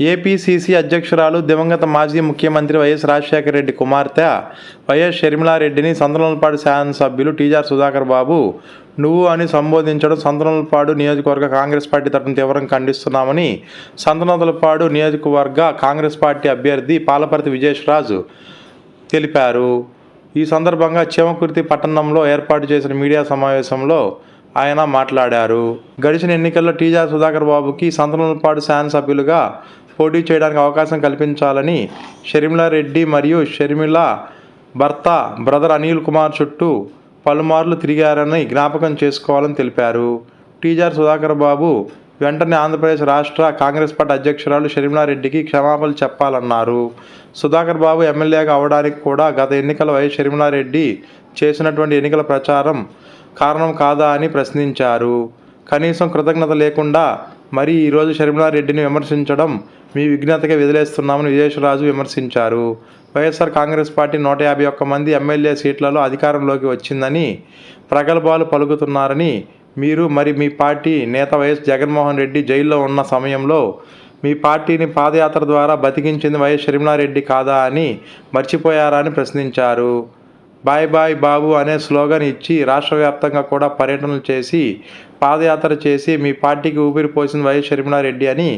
APCC అధ్యక్షురాలు దివంగత మాజీ ముఖ్యమంత్రి వైఎస్ రాజశేఖర రెడ్డి కుమార్తె వైఎస్ షర్మిలారెడ్డిని సంతనలపాడు శాసనసభ్యులు టీజార్ సుధాకర్ బాబు నువ్వు అని సంబోధించడం సంతనలపాడు నియోజకవర్గ కాంగ్రెస్ పార్టీ తరఫున తీవ్రంగా ఖండిస్తున్నామని సంతనలపాడు నియోజకవర్గ కాంగ్రెస్ పార్టీ అభ్యర్థి పాలపర్తి విజయశ్రాజు తెలిపారు. ఈ సందర్భంగా చీమకుర్తి పట్టణంలో ఏర్పాటు చేసిన మీడియా సమావేశంలో ఆయన మాట్లాడారు. గడిచిన ఎన్నికల్లో టీజా సుధాకర్ బాబుకి సంతనలపాడు శాసనసభ్యులుగా పోటీ చేయడానికి అవకాశం కల్పించాలని షర్మిలారెడ్డి మరియు షర్మిల భర్త బ్రదర్ అనిల్ కుమార్ చుట్టూ పలుమార్లు తిరిగారని జ్ఞాపకం చేసుకోవాలని తెలిపారు. టీజార్ సుధాకర్ బాబు వెంటనే ఆంధ్రప్రదేశ్ రాష్ట్ర కాంగ్రెస్ పార్టీ అధ్యక్షురాలు షర్మిలారెడ్డికి క్షమాపణలు చెప్పాలన్నారు. సుధాకర్ బాబు ఎమ్మెల్యేగా అవడానికి కూడా గత ఎన్నికల వైఎస్ షర్మిలారెడ్డి చేసినటువంటి ఎన్నికల ప్రచారం కారణం కాదా అని ప్రశ్నించారు. కనీసం కృతజ్ఞత లేకుండా మరి ఈరోజు షర్మిలారెడ్డిని విమర్శించడం మీ విజ్ఞతగా వదిలేస్తున్నామని విజయేశ్వరరాజు విమర్శించారు. వైఎస్ఆర్ కాంగ్రెస్ పార్టీ నూట యాభై ఒక్క మంది ఎమ్మెల్యే సీట్లలో అధికారంలోకి వచ్చిందని ప్రగల్భాలు పలుకుతున్నారని మీరు మరి మీ పార్టీ నేత వైఎస్ జగన్మోహన్ రెడ్డి జైల్లో ఉన్న సమయంలో మీ పార్టీని పాదయాత్ర ద్వారా బతికించింది వైఎస్ షర్మిలారెడ్డి కాదా అని మర్చిపోయారా అని ప్రశ్నించారు. బాయ్ బాయ్ బాబు అనే స్లోగన్ ఇచ్చి రాష్ట్ర వ్యాప్తంగా కూడా పర్యటనలు చేసి పాదయాత్ర చేసి మీ పార్టీకి ఊపిరి పోసింది వైఎస్ షర్మిలారెడ్డి అని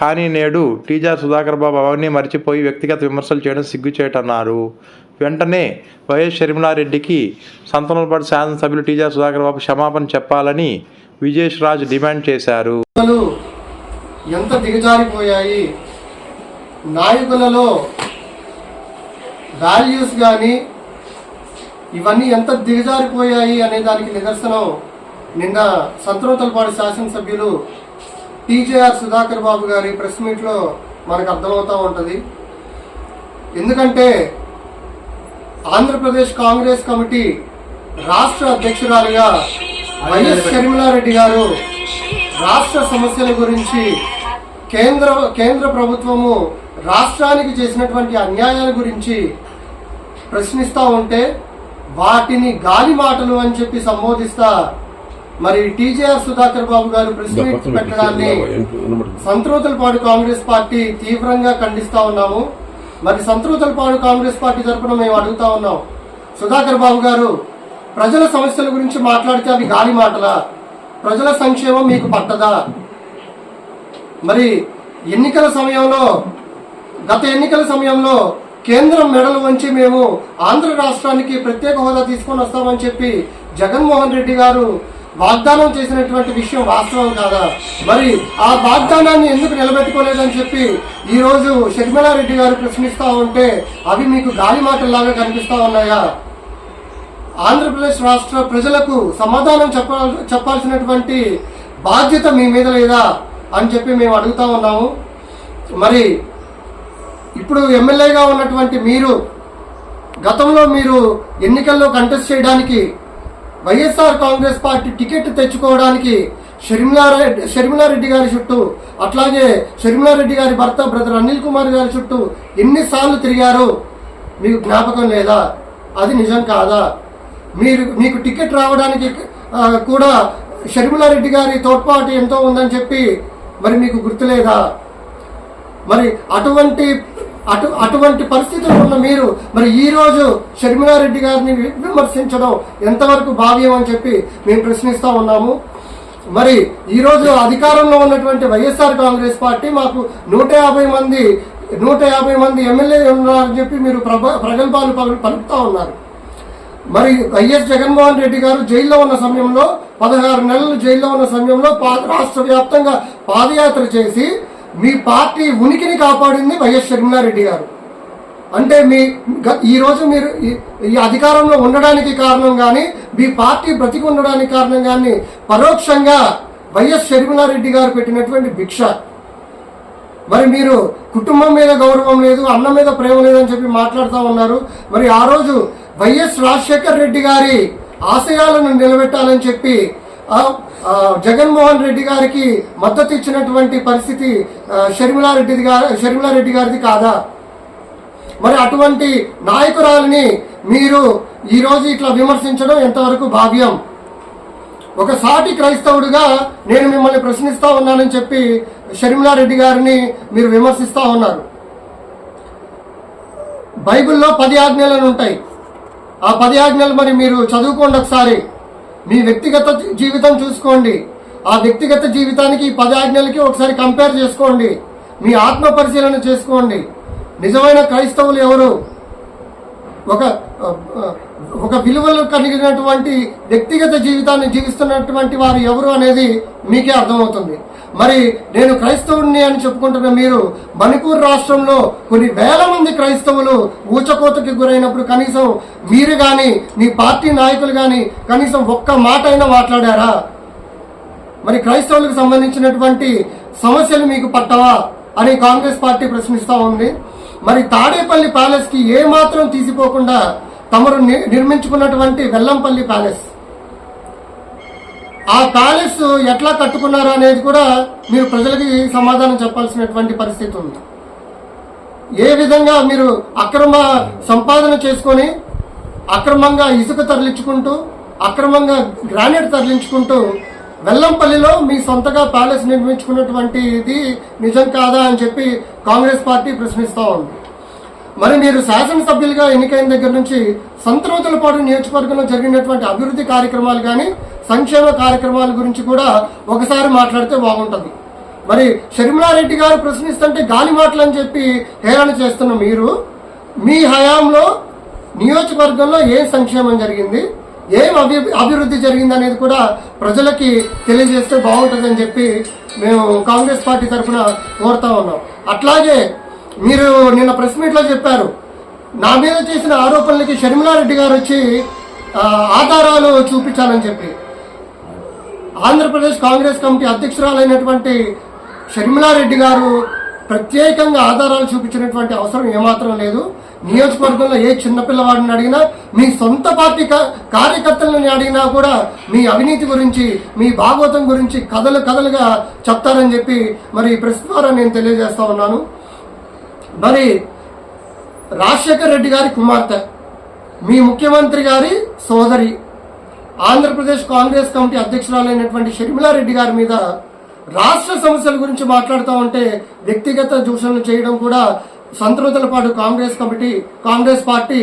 కానీ నేడు టీజర్ సుధాకర్ బాబు అవన్నీ మర్చిపోయి వ్యక్తిగత విమర్శలు చేయడం సిగ్గుచేటన్నారు. వెంటనే వైఎస్ షర్మిలారెడ్డికి సంతనలపాటి శాసనసభ్యులు టీజార్ సుధాకర్ బాబు క్షమాపణ చెప్పాలని విజేష్ రాజ్ డిమాండ్ చేశారు. ఎంత దిగజారిపోయాయి? నాయకులలో వాల్యూస్ కానీ ఇవన్నీ ఎంత దిగజారిపోయాయి అనే దానికి నిదర్శనం నిన్న సంతనూతలపాడు శాసనసభ్యులు టీజేఆర్ సుధాకర్ బాబు గారి ప్రెస్ మీట్లో మనకు అర్థమవుతూ ఉంటుంది. ఎందుకంటే ఆంధ్రప్రదేశ్ కాంగ్రెస్ కమిటీ రాష్ట్ర అధ్యక్షురాలుగా వైఎస్ షర్మిలారెడ్డి గారు రాష్ట్ర సమస్యల గురించి కేంద్ర కేంద్ర ప్రభుత్వము రాష్ట్రానికి చేసినటువంటి అన్యాయాల గురించి ప్రశ్నిస్తూ ఉంటే వాటిని గాలి మాటలు అని చెప్పి సంబోధిస్తా. మరి TJR Sudhakar Babu garu press meet పెట్టడాన్ని సంతృతలపాడు కాంగ్రెస్ పార్టీ తీవ్రంగా ఖండిస్తా ఉన్నాము. మరి సంతృతలపాడు కాంగ్రెస్ పార్టీ తరఫున మేము అడుగుతా ఉన్నాం. సుధాకర్ బాబు గారు ప్రజల సమస్యల గురించి మాట్లాడితే అవి గాలి మాటలా? ప్రజల సంక్షేమం మీకు పట్టదా? మరి ఎన్నికల సమయంలో గత ఎన్నికల సమయంలో కేంద్రం మెడలు వంచి మేము ఆంధ్ర రాష్ట్రానికి ప్రత్యేక హోదా తీసుకొని వస్తామని చెప్పి జగన్మోహన్ రెడ్డి గారు వాగ్దానం చేసినటువంటి విషయం వాస్తవం కాదా? మరి ఆ వాగ్దానాన్ని ఎందుకు నిలబెట్టుకోలేదని చెప్పి ఈ రోజు షర్మిలారెడ్డి గారు ప్రశ్నిస్తా ఉంటే అవి మీకు గాలి మాటల్లాగా కనిపిస్తా ఉన్నాయా? ఆంధ్రప్రదేశ్ రాష్ట్ర ప్రజలకు సమాధానం చెప్పాల్ చెప్పాల్సినటువంటి బాధ్యత మీ మీద లేదా అని చెప్పి మేము అడుగుతా ఉన్నాము. మరి ఇప్పుడు ఎమ్మెల్యేగా ఉన్నటువంటి మీరు గతంలో మీరు ఎన్నికల్లో కంటెస్ట్ చేయడానికి వైఎస్ఆర్ కాంగ్రెస్ పార్టీ టికెట్ తెచ్చుకోవడానికి షర్మిలారెడ్డి షర్మిలారెడ్డి గారి చుట్టూ అట్లాగే షర్మిలారెడ్డి గారి భర్త బ్రదర్ అనిల్ కుమార్ గారి చుట్టూ ఎన్నిసార్లు తిరిగారు? మీకు జ్ఞాపకం లేదా? అది నిజం కాదా? మీరు మీకు టికెట్ రావడానికి కూడా షర్మిలారెడ్డి గారి తోడ్పాటు ఎంతో ఉందని చెప్పి మరి మీకు గుర్తులేదా? మరి అటువంటి అటు అటువంటి పరిస్థితుల్లో ఉన్న మీరు మరి ఈరోజు షర్మిలారెడ్డి గారిని విమర్శించడం ఎంతవరకు భావ్యం అని చెప్పి మేము ప్రశ్నిస్తూ ఉన్నాము. మరి ఈరోజు అధికారంలో ఉన్నటువంటి వైఎస్ఆర్ కాంగ్రెస్ పార్టీ మాకు నూట యాభై మంది నూట యాభై మంది ఎమ్మెల్యేలు ఉన్నారని చెప్పి మీరు ప్రభ ప్రగల్భాలు పలు- పలుకుతా ఉన్నారు. మరి వైఎస్ జగన్మోహన్ రెడ్డి గారు జైల్లో ఉన్న సమయంలో పదహారు నెలలు జైల్లో ఉన్న సమయంలో పా- రాష్ట్ర వ్యాప్తంగా పాదయాత్ర చేసి మీ పార్టీ ఉనికిని కాపాడింది వైఎస్ షర్మిలారెడ్డి గారు. అంటే మీ ఈరోజు మీరు ఈ- అధికారంలో ఉండడానికి కారణం కానీ మీ పార్టీ బ్రతికి ఉండడానికి కారణం కానీ పరోక్షంగా వైఎస్ షర్మిలారెడ్డి గారు పెట్టినటువంటి భిక్ష. మరి మీరు కుటుంబం మీద గౌరవం లేదు అన్న మీద ప్రేమ లేదని చెప్పి మాట్లాడుతూ ఉన్నారు. మరి ఆ రోజు వైఎస్ రాజశేఖర్ రెడ్డి గారి ఆశయాలను నిలబెట్టాలని చెప్పి జగన్మోహన్ రెడ్డి గారికి మద్దతు ఇచ్చినటువంటి పరిస్థితి ఆ, షర్మిలారెడ్డి గారు షర్మిలారెడ్డి గారిది కాదా? మరి అటువంటి నాయకురాలని మీరు ఈరోజు ఇట్లా విమర్శించడం ఎంతవరకు భావ్యం? ఒక సాటి క్రైస్తవుడిగా నేను మిమ్మల్ని ప్రశ్నిస్తా ఉన్నానని చెప్పి షర్మిలారెడ్డి గారిని మీరు విమర్శిస్తూ ఉన్నారు. బైబిల్లో పది ఆజ్ఞలను ఉంటాయి. ఆ పది ఆజ్ఞలు మరి మీరు చదువుకోండి ఒకసారి. మీ వ్యక్తిగత జీవితం చూసుకోండి. ఆ వ్యక్తిగత జీవితానికి పదాజ్ఞలకి పది ఆజ్ఞలకి ఒకసారి కంపేర్ చేసుకోండి. మీ ఆత్మ పరిశీలన చేసుకోండి. నిజమైన క్రైస్తవులు ఎవరు? ఒక ఒక విలువలు కలిగినటువంటి వ్యక్తిగత జీవితాన్ని జీవిస్తున్నటువంటి వారు ఎవరు అనేది మీకే అర్థమవుతుంది. మరి నేను క్రైస్తవుడిని అని చెప్పుకుంటున్న మీరు మణిపూర్ రాష్ట్రంలో కొన్ని వేల మంది క్రైస్తవులు ఊచకోతకి గురైనప్పుడు కనీసం మీరు కానీ మీ పార్టీ నాయకులు కానీ కనీసం ఒక్క మాట అయినా మాట్లాడారా? మరి క్రైస్తవులకు సంబంధించినటువంటి సమస్యలు మీకు పట్టవా అని కాంగ్రెస్ పార్టీ ప్రశ్నిస్తూ ఉంది. మరి తాడేపల్లి ప్యాలెస్కి ఏమాత్రం తీసిపోకుండా తమరు ని- నిర్మించుకున్నటువంటి వెల్లంపల్లి ప్యాలెస్. ఆ ప్యాలెస్ ఎట్లా కట్టుకున్నారు అనేది కూడా మీరు ప్రజలకి సమాధానం చెప్పాల్సినటువంటి పరిస్థితి ఉంది. ఏ విధంగా మీరు అక్రమ సంపాదన చేసుకొని అక్రమంగా ఇసుక తరలించుకుంటూ అక్రమంగా గ్రానైట్ తరలించుకుంటూ వెల్లంపల్లిలో మీ సొంతగా ప్యాలెస్ నిర్మించుకున్నటువంటి ఇది నిజం కాదా అని చెప్పి కాంగ్రెస్ పార్టీ ప్రశ్నిస్తూ ఉంది. మరి మీరు శాసనసభ్యులుగా ఎన్నికైన దగ్గర నుంచి సంతరోతులపాటు నియోజకవర్గంలో జరిగినటువంటి అభివృద్ధి కార్యక్రమాలు కానీ సంక్షేమ కార్యక్రమాల గురించి కూడా ఒకసారి మాట్లాడితే బాగుంటుంది. మరి షర్మిలారెడ్డి గారు ప్రశ్నిస్తుంటే గాలి మాటలు అని చెప్పి హేళన చేస్తున్న మీరు మీ హయాంలో నియోజకవర్గంలో ఏ సంక్షేమం జరిగింది ఏం అభి అభివృద్ధి జరిగింది అనేది కూడా ప్రజలకి తెలియజేస్తే బాగుంటుందని చెప్పి మేము కాంగ్రెస్ పార్టీ తరఫున కోరుతా ఉన్నాం. అట్లాగే మీరు నిన్న ప్రెస్ మీట్లో చెప్పారు నా మీద చేసిన ఆరోపణలకి షర్మిలారెడ్డి గారు వచ్చి ఆధారాలు చూపించాలని చెప్పి. ఆంధ్రప్రదేశ్ కాంగ్రెస్ కమిటీ అధ్యక్షురాలైనటువంటి షర్మిలారెడ్డి గారు ప్రత్యేకంగా ఆధారాలు చూపించినటువంటి అవసరం ఏమాత్రం లేదు. నియోజకవర్గంలో ఏ చిన్నపిల్లవాడిని అడిగినా మీ సొంత పార్టీ కార్యకర్తలను అడిగినా కూడా మీ అవినీతి గురించి మీ భాగవతం గురించి కథలు కథలుగా చెప్తారని చెప్పి మరి ప్రస్తుత ప్రెస్ ద్వారా నేను తెలియజేస్తా ఉన్నాను. మరి రాజశేఖర్ రెడ్డి గారి కుమార్తె మీ ముఖ్యమంత్రి గారి సోదరి ఆంధ్రప్రదేశ్ కాంగ్రెస్ కమిటీ అధ్యక్షురాలైనటువంటి షర్మిలారెడ్డి గారి మీద రాష్ట్ర సమస్యల గురించి మాట్లాడుతూ ఉంటే వ్యక్తిగత దూషణలు చేయడం కూడా సంతృతలపాటు కాంగ్రెస్ కమిటీ కాంగ్రెస్ పార్టీ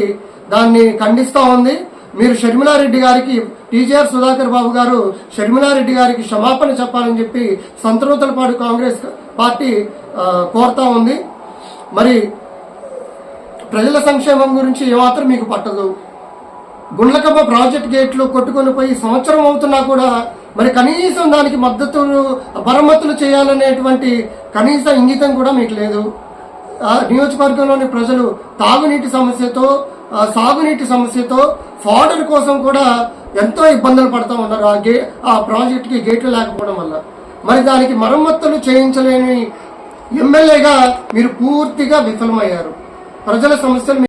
దాన్ని ఖండిస్తూ ఉంది. మీరు షర్మిలారెడ్డి గారికి టీజీఆర్ సుధాకర్ బాబు గారు షర్మిలారెడ్డి గారికి క్షమాపణ చెప్పాలని చెప్పి సంతృతలపాటు కాంగ్రెస్ పార్టీ కోరుతా ఉంది. మరి ప్రజల సంక్షేమం గురించి ఏమాత్రం మీకు పట్టదు. గుండ్లకమ్మ ప్రాజెక్ట్ గేట్లు కొట్టుకొని పోయి సంవత్సరం అవుతున్నా కూడా మరి కనీసం దానికి మద్దతు మరమ్మతులు చేయాలనేటువంటి కనీస ఇంగితం కూడా మీకు లేదు. ఆ నియోజకవర్గంలోని ప్రజలు తాగునీటి సమస్యతో సాగునీటి సమస్యతో ఫాడర్ కోసం కూడా ఎంతో ఇబ్బందులు పడుతూ ఉన్నారు. ఆ గే ఆ ప్రాజెక్ట్కి గేట్లు లేకపోవడం వల్ల. మరి దానికి మరమ్మతులు చేయించలేని ఎమ్మెల్యేగా మీరు పూర్తిగా విఫలమయ్యారు. ప్రజల సమస్యలు